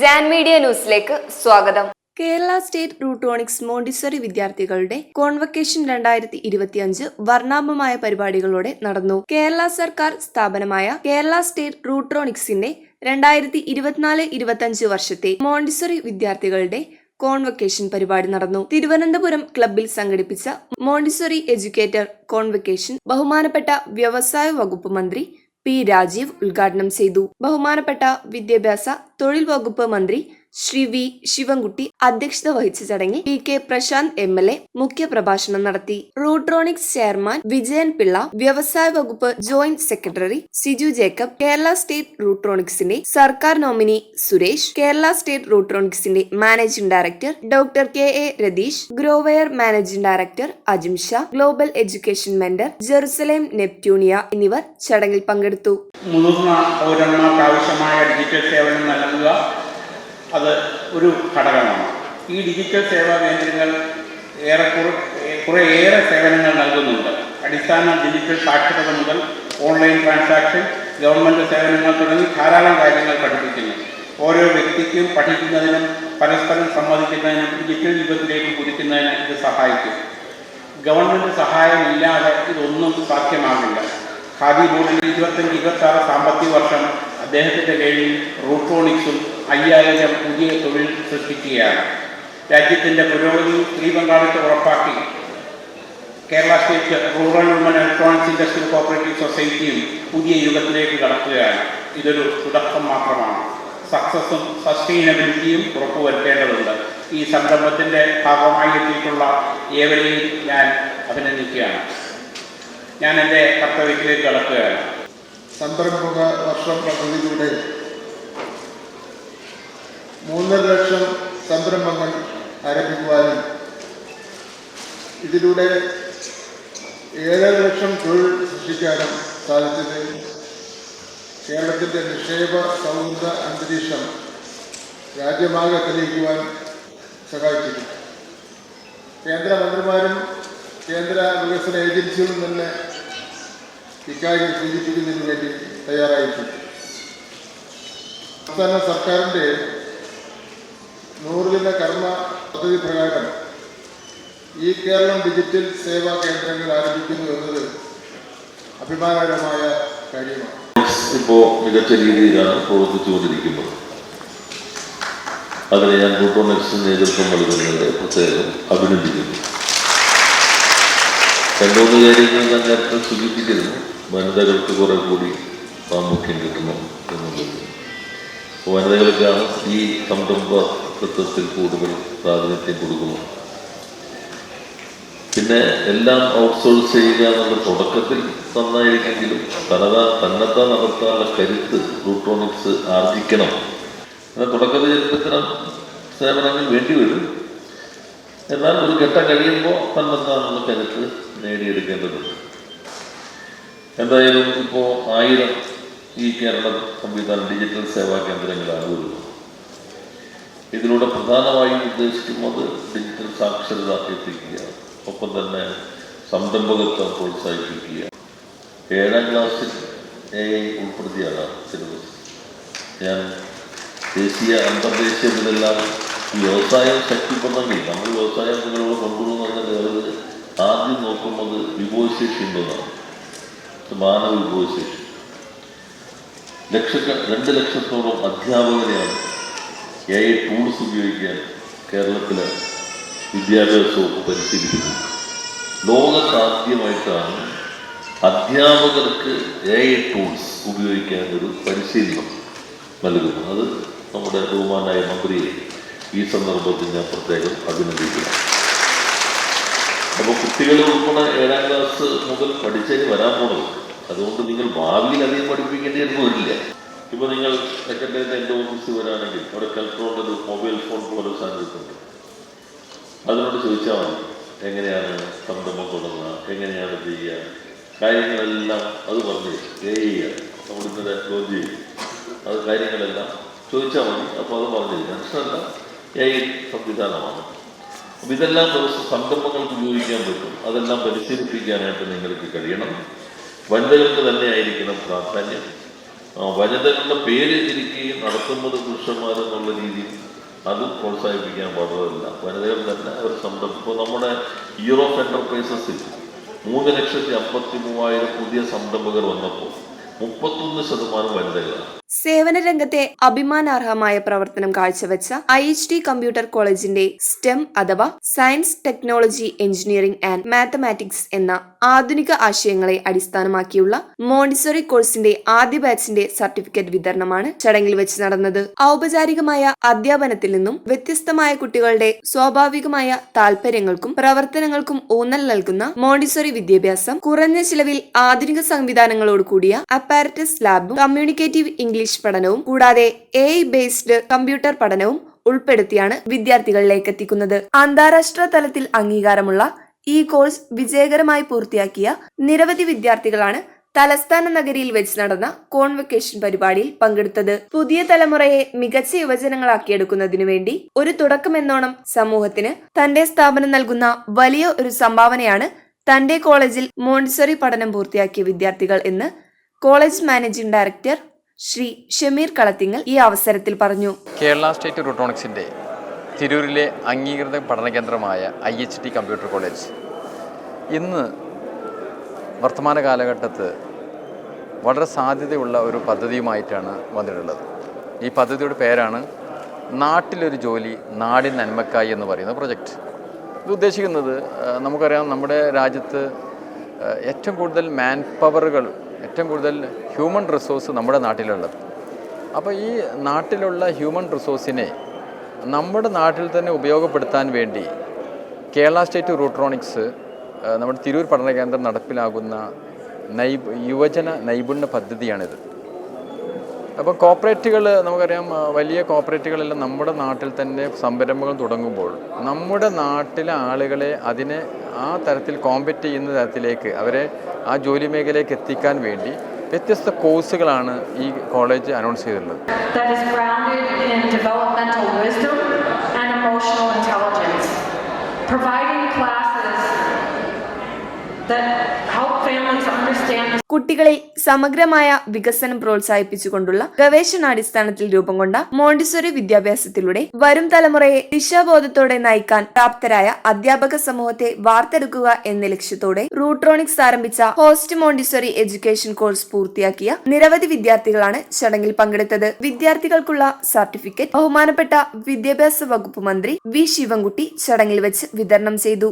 Jan media ന്യൂസിലേക്ക് സ്വാഗതം. Kerala state Rutronix Montessori വിദ്യാർത്ഥികളുടെ കോൺവക്കേഷൻ രണ്ടായിരത്തി ഇരുപത്തിയഞ്ച് വർണാഭമായ പരിപാടികളോടെ നടന്നു. കേരള സർക്കാർ സ്ഥാപനമായ കേരള സ്റ്റേറ്റ് റൂട്രോണിക്സിന്റെ രണ്ടായിരത്തി ഇരുപത്തിനാല് ഇരുപത്തിയഞ്ച് വർഷത്തെ മോണ്ടിസറി വിദ്യാർത്ഥികളുടെ കോൺവക്കേഷൻ പരിപാടി നടന്നു. തിരുവനന്തപുരം ക്ലബിൽ സംഘടിപ്പിച്ച മോണ്ടിസറി എഡ്യൂക്കേറ്റർ കോൺവക്കേഷൻ ബഹുമാനപ്പെട്ട വ്യവസായ വകുപ്പ് മന്ത്രി പി രാജീവ് ഉദ്ഘാടനം ചെയ്തു. ബഹുമാനപ്പെട്ട വിദ്യാഭ്യാസ തൊഴിൽ വകുപ്പ് മന്ത്രി ശ്രീ വി ശിവൻകുട്ടി അധ്യക്ഷത വഹിച്ച ചടങ്ങിൽ P K Prasanth M L A മുഖ്യപ്രഭാഷണം നടത്തി. റൂട്രോണിക്സ് ചെയർമാൻ വിജയൻ പിള്ള വ്യവസായ വകുപ്പ് joint secretary Siju Jacob Kerala state റൂട്രോണിക്സിന്റെ സർക്കാർ nominee Suresh Kerala state റൂട്രോണിക്സിന്റെ managing director doctor K A Ratheesh Groware managing director Ajim Sha global education mentor Jerusalem Neptunia എന്നിവർ ചടങ്ങിൽ പങ്കെടുത്തു. മുതിർന്ന ആവശ്യമായ ഡിജിറ്റൽ സേവനം നൽകുക അത് ഒരു ഘടകമാണ്. ഈ ഡിജിറ്റൽ സേവാ കേന്ദ്രങ്ങൾ ഏറെ കുറേ ഏറെ സേവനങ്ങൾ നൽകുന്നുണ്ട്. അടിസ്ഥാന ഡിജിറ്റൽ സാക്ഷരത മുതൽ ഓൺലൈൻ ട്രാൻസാക്ഷൻ ഗവൺമെന്റ് സേവനങ്ങൾ തുടങ്ങി ധാരാളം കാര്യങ്ങൾ പഠിപ്പിക്കുന്നു. ഓരോ വ്യക്തിക്കും പഠിക്കുന്നതിനും പരസ്പരം സംവദിക്കുന്നതിനും ഡിജിറ്റൽ യുഗത്തിലേക്ക് കുതിക്കുന്നതിന് ഇത് സഹായിക്കും. ഗവൺമെന്റ് സഹായമില്ലാതെ ഇതൊന്നും സാധ്യമാകില്ല. ഖാദി ബോർഡിന്റെ ഇരുപത്തഞ്ച് ഇരുപത്തി ആറ് സാമ്പത്തിക വർഷം അദ്ദേഹത്തിന്റെ കീഴിൽ റൂട്രോണിക്സും അയ്യായിരം പുതിയ തൊഴിൽ സൃഷ്ടിക്കുകയാണ്. രാജ്യത്തിന്റെ പുരോഗതി സ്ത്രീ പങ്കാളിത്തം ഉറപ്പാക്കി. Kerala state rural woman electronics industrial cooperative സൊസൈറ്റിയും പുതിയ യുഗത്തിലേക്ക് കടക്കുകയാണ്. ഇതൊരു തുടക്കം മാത്രമാണ്. സക്സസും സസ്റ്റൈനബിലിറ്റിയും ഉറപ്പുവരുത്തേണ്ടതുണ്ട്. ഈ സംരംഭത്തിന്റെ ഭാഗമായി എത്തിയിട്ടുള്ള ഏവരെയും ഞാൻ അഭിനന്ദിക്കുകയാണ്. ഞാൻ എന്റെ കർത്തവ്യത്തിലേക്ക് കടക്കുകയാണ്. സംരംഭക വർഷം പദ്ധതിയിലൂടെ മൂന്നര ലക്ഷം സംരംഭങ്ങൾ ആരംഭിക്കുവാനും ഇതിലൂടെ ഏഴര ലക്ഷം തൊഴിൽ സൃഷ്ടിക്കാനും സാധിച്ചത് കേരളത്തിന്റെ നിക്ഷേപ സൗഹൃദ അന്തരീക്ഷം രാജ്യമാകെ തെളിയിക്കുവാൻ സഹായിച്ചിട്ടുണ്ട് കേന്ദ്രമന്ത്രിമാരും കേന്ദ്ര വികസന ഏജൻസികളും തന്നെ ഇക്കാര്യം സൂചിപ്പിക്കുന്നതിന് വേണ്ടി തയ്യാറായിട്ടുണ്ട്. സംസ്ഥാന സർക്കാരിന്റെ നൂറുദിന കർമ്മ പദ്ധതി പ്രകാരം ഈ കേരളം ഡിജിറ്റൽ സേവാ കേന്ദ്രങ്ങൾ ആരംഭിക്കുന്നു എന്നത് അഭിമാനകരമായ കാര്യമാണ്. ഇപ്പോ മികച്ച രീതിയിലാണ് പ്രവർത്തിച്ചുകൊണ്ടിരിക്കുന്നത്. അതിനെ ഞാൻ റൂട്ടോണിക്സ് നേതൃത്വം നൽകുന്നത് പ്രത്യേകം അഭിനന്ദിക്കുന്നു. രണ്ടുമൂന്ന് കാര്യങ്ങൾ ഞാൻ നേരത്തെ സൂചിപ്പിച്ചിരുന്നു. വനിതകൾക്ക് കുറെ കൂടി പ്രാമുഖ്യം കിട്ടണം എന്നുള്ളത്. വനിതകൾക്കാണ് ഈ സംരംഭത്വത്തിൽ കൂടുതൽ പ്രാതിനിധ്യം കൊടുക്കുന്നത് പിന്നെ എല്ലാം ഔട്ട്സോഴ്സ് ചെയ്യുക എന്നുള്ള തുടക്കത്തിൽ നന്നായിരിക്കെങ്കിലും തനത തന്നെത്താൻ നടത്താനുള്ള കരുത്ത് റൂട്രോണിക്സ് ആർജിക്കണം. എന്നാൽ തുടക്കത്തിൽ ചിലപ്പോൾ സേവനങ്ങൾ വേണ്ടിവരും എന്നാൽ ഒരു ഘട്ടം കഴിയുമ്പോൾ തന്നെത്താനുള്ള കരുത്ത് നേടിയെടുക്കേണ്ടതുണ്ട്. എന്തായാലും ഇപ്പോൾ ആയിരം ഈ കേരള സംവിധാനം ഡിജിറ്റൽ സേവാ കേന്ദ്രങ്ങളാണ് വരുന്നത് ഇതിലൂടെ പ്രധാനമായും ഉദ്ദേശിക്കുന്നത് ഡിജിറ്റൽ സാക്ഷരത എത്തിക്കുക ഒപ്പം തന്നെ സംരംഭകത്വം പ്രോത്സാഹിപ്പിക്കുക. ഏഴാം ക്ലാസ്സിൽ എ ഐ ഉൾപ്പെടുത്തിയാണ് സിലബസ്. ഞാൻ ദേശീയ അന്തർദേശീയ ഇതിലെല്ലാം വ്യവസായം ശക്തിപ്പെടണമെങ്കിൽ നമ്മൾ വ്യവസായം നിങ്ങളോട് കൊണ്ടുപോകുന്ന അവർ ആദ്യം നോക്കുന്നത് വിഭവശേഷി ഉണ്ടെന്നാണ്. മാനവ വിഭവശേഷി. ലക്ഷക്ക രണ്ട് ലക്ഷത്തോളം അധ്യാപകരെയാണ് എ ഐ ടൂൾസ് ഉപയോഗിക്കാൻ കേരളത്തിലെ വിദ്യാഭ്യാസ വകുപ്പ് പരിശീലിക്കുന്നത് ലോകത്താദ്യമായിട്ടാണ് അധ്യാപകർക്ക് എ ഐ ടൂൾസ് ഉപയോഗിക്കാൻ ഒരു പരിശീലനം നൽകുന്നത്. അത് നമ്മുടെ ബഹുമാനായ മന്ത്രിയെ ഈ സന്ദർഭത്തിൽ ഞാൻ പ്രത്യേകം അഭിനന്ദിക്കുന്നു. അപ്പോൾ കുട്ടികൾ ഉൾപ്പെടെ ഏഴാം ക്ലാസ് മുതൽ പഠിച്ചതിന് വരാൻ പോണത്. അതുകൊണ്ട് നിങ്ങൾ ഭാവിയിൽ അധികം പഠിപ്പിക്കേണ്ടി വരില്ല. ഇപ്പോൾ നിങ്ങൾ സെക്രട്ടറിയുടെ എന്റെ ഓഫീസിൽ വരാണെങ്കിൽ അവിടെ ഒരു മൊബൈൽ ഫോൺ പോലെ സാധ്യതയുണ്ട് അതിനോട് ചോദിച്ചാൽ മതി എങ്ങനെയാണ് സംരംഭം തുടങ്ങുക എങ്ങനെയാണ് ചെയ്യുക കാര്യങ്ങളെല്ലാം അത് പറഞ്ഞു ചെയ്യുക. അവിടുന്ന് ലോഞ്ച് ചെയ്യും അത് കാര്യങ്ങളെല്ലാം ചോദിച്ചാൽ മതി അപ്പോൾ അത് പറഞ്ഞു മനസ്സിലല്ല എ സംവിധാനമാണ്. അപ്പം ഇതെല്ലാം ദിവസം സംരംഭങ്ങൾക്ക് ഉപയോഗിക്കാൻ പറ്റും. അതെല്ലാം പരിശീലിപ്പിക്കാനായിട്ട് നിങ്ങൾക്ക് കഴിയണം. വനിതകൾക്ക് തന്നെ ആയിരിക്കണം പ്രാധാന്യം. വനിതകളുടെ പേര് തിരിക്കുകയും നടത്തുന്നത് പുരുഷന്മാരെന്നുള്ള രീതിയിൽ അതും പ്രോത്സാഹിപ്പിക്കാൻ പാടുള്ളതല്ല. വനിതകൾ തന്നെ ഒരു സംരംഭം. ഇപ്പോൾ നമ്മുടെ യൂറോപ്പ് എന്റർപ്രൈസസിൽ മൂന്ന് ലക്ഷത്തി അമ്പത്തി മൂവായിരം പുതിയ സംരംഭകർ വന്നപ്പോൾ മുപ്പത്തൊന്ന് ശതമാനം വനിതകളാണ്. സേവന രംഗത്തെ അഭിമാനാർഹമായ പ്രവർത്തനം കാഴ്ചവെച്ച ഐ എച്ച് ഡി കമ്പ്യൂട്ടർ കോളേജിന്റെ സ്റ്റെം അഥവാ science technology engineering and mathematics എന്ന ആധുനിക ആശയങ്ങളെ അടിസ്ഥാനമാക്കിയുള്ള മോണ്ടിസോറി കോഴ്സിന്റെ ആദ്യ ബാച്ചിന്റെ സർട്ടിഫിക്കറ്റ് വിതരണമാണ് ചടങ്ങിൽ വെച്ച് നടന്നത്. ഔപചാരികമായ അധ്യാപനത്തിൽ നിന്നും വ്യത്യസ്തമായ കുട്ടികളുടെ സ്വാഭാവികമായ താല്പര്യങ്ങൾക്കും പ്രവർത്തനങ്ങൾക്കും ഊന്നൽ നൽകുന്ന മോണ്ടിസോറി വിദ്യാഭ്യാസം കുറഞ്ഞ ചിലവിൽ ആധുനിക സംവിധാനങ്ങളോട് കൂടിയ അപ്പാരറ്റസ് ലാബും കമ്മ്യൂണിക്കേറ്റീവ് ഇംഗ്ലീഷ് പഠനവും കൂടാതെ എ ബേസ്ഡ് കമ്പ്യൂട്ടർ പഠനവും ഉൾപ്പെടുത്തിയാണ് വിദ്യാർത്ഥികളിലേക്ക് എത്തിക്കുന്നത്. അന്താരാഷ്ട്ര തലത്തിൽ അംഗീകാരമുള്ള ഈ കോഴ്സ് വിജയകരമായി പൂർത്തിയാക്കിയ നിരവധി വിദ്യാർത്ഥികളാണ് തലസ്ഥാന നഗരിയിൽ വെച്ച് നടന്ന കോൺവെക്കേഷൻ പരിപാടിയിൽ പങ്കെടുത്തത്. പുതിയ തലമുറയെ മികച്ച യുവജനങ്ങളാക്കിയെടുക്കുന്നതിനു വേണ്ടി ഒരു തുടക്കമെന്നോണം സമൂഹത്തിന് തന്റെ സ്ഥാപനം നൽകുന്ന വലിയ ഒരു സംഭാവനയാണ് തന്റെ കോളേജിൽ മോണ്ടിസറി പഠനം പൂർത്തിയാക്കിയ വിദ്യാർത്ഥികൾ എന്ന് college managing director Shri Shameer Kalathingal ഈ അവസരത്തിൽ പറഞ്ഞു. കേരള സ്റ്റേറ്റ് റൂട്ടോണിക്സിന്റെ തിരൂരിലെ അംഗീകൃത പഠന കേന്ദ്രമായ I H T computer college. ഇന്ന് വർത്തമാന കാലഘട്ടത്ത് വളരെ സാധ്യതയുള്ള ഒരു പദ്ധതിയുമായിട്ടാണ് വന്നിട്ടുള്ളത്. ഈ പദ്ധതിയുടെ പേരാണ് നാട്ടിലൊരു ജോലി നാടിൻ നന്മക്കായി എന്ന് പറയുന്ന പ്രൊജക്റ്റ് ഇത് ഉദ്ദേശിക്കുന്നത് നമുക്കറിയാം നമ്മുടെ രാജ്യത്ത് ഏറ്റവും കൂടുതൽ മാൻ പവറുകൾ ഏറ്റവും കൂടുതൽ ഹ്യൂമൻ റിസോഴ്സ് നമ്മുടെ നാട്ടിലുള്ളത്. അപ്പോൾ ഈ നാട്ടിലുള്ള ഹ്യൂമൻ റിസോഴ്സിനെ നമ്മുടെ നാട്ടിൽ തന്നെ ഉപയോഗപ്പെടുത്താൻ വേണ്ടി കേരള സ്റ്റേറ്റ് റൂട്രോണിക്സ് നമ്മുടെ തിരൂർ പഠന കേന്ദ്രം നടപ്പിലാകുന്ന നൈ യുവജന നൈപുണ്യ പദ്ധതിയാണിത്. അപ്പോൾ കോപ്പറേറ്റുകൾ നമുക്കറിയാം വലിയ കോപ്പറേറ്റുകളെല്ലാം നമ്മുടെ നാട്ടിൽ തന്നെ സംരംഭങ്ങൾ തുടങ്ങുമ്പോൾ നമ്മുടെ നാട്ടിലെ ആളുകളെ അതിനെ ആ തരത്തിൽ കോമ്പറ്റ് ചെയ്യുന്ന തരത്തിലേക്ക് അവരെ ആ ജോലി മേഖലയിലേക്ക് എത്തിക്കാൻ വേണ്ടി വ്യത്യസ്ത കോഴ്സുകളാണ് ഈ കോളേജ് അനൗൺസ് ചെയ്തിട്ടുള്ളത്. കുട്ടികളിൽ സമഗ്രമായ വികസനം പ്രോത്സാഹിപ്പിച്ചുകൊണ്ടുള്ള ഗവേഷണാടിസ്ഥാനത്തിൽ രൂപം കൊണ്ട മോണ്ടിസോറി വിദ്യാഭ്യാസത്തിലൂടെ വരും തലമുറയെ ദിശാബോധത്തോടെ നയിക്കാൻ പ്രാപ്തരായ അധ്യാപക സമൂഹത്തെ വാർത്തെടുക്കുക എന്ന ലക്ഷ്യത്തോടെ റൂട്രോണിക്സ് ആരംഭിച്ച ഹോസ്റ്റ് മോണ്ടിസോറി എഡ്യൂക്കേഷൻ കോഴ്സ് പൂർത്തിയാക്കിയ നിരവധി വിദ്യാർത്ഥികളാണ് ചടങ്ങിൽ പങ്കെടുത്തത്. വിദ്യാർത്ഥികൾക്കുള്ള സർട്ടിഫിക്കറ്റ് ബഹുമാനപ്പെട്ട വിദ്യാഭ്യാസ വകുപ്പ് മന്ത്രി വി ശിവൻകുട്ടി ചടങ്ങിൽ വെച്ച് വിതരണം ചെയ്തു.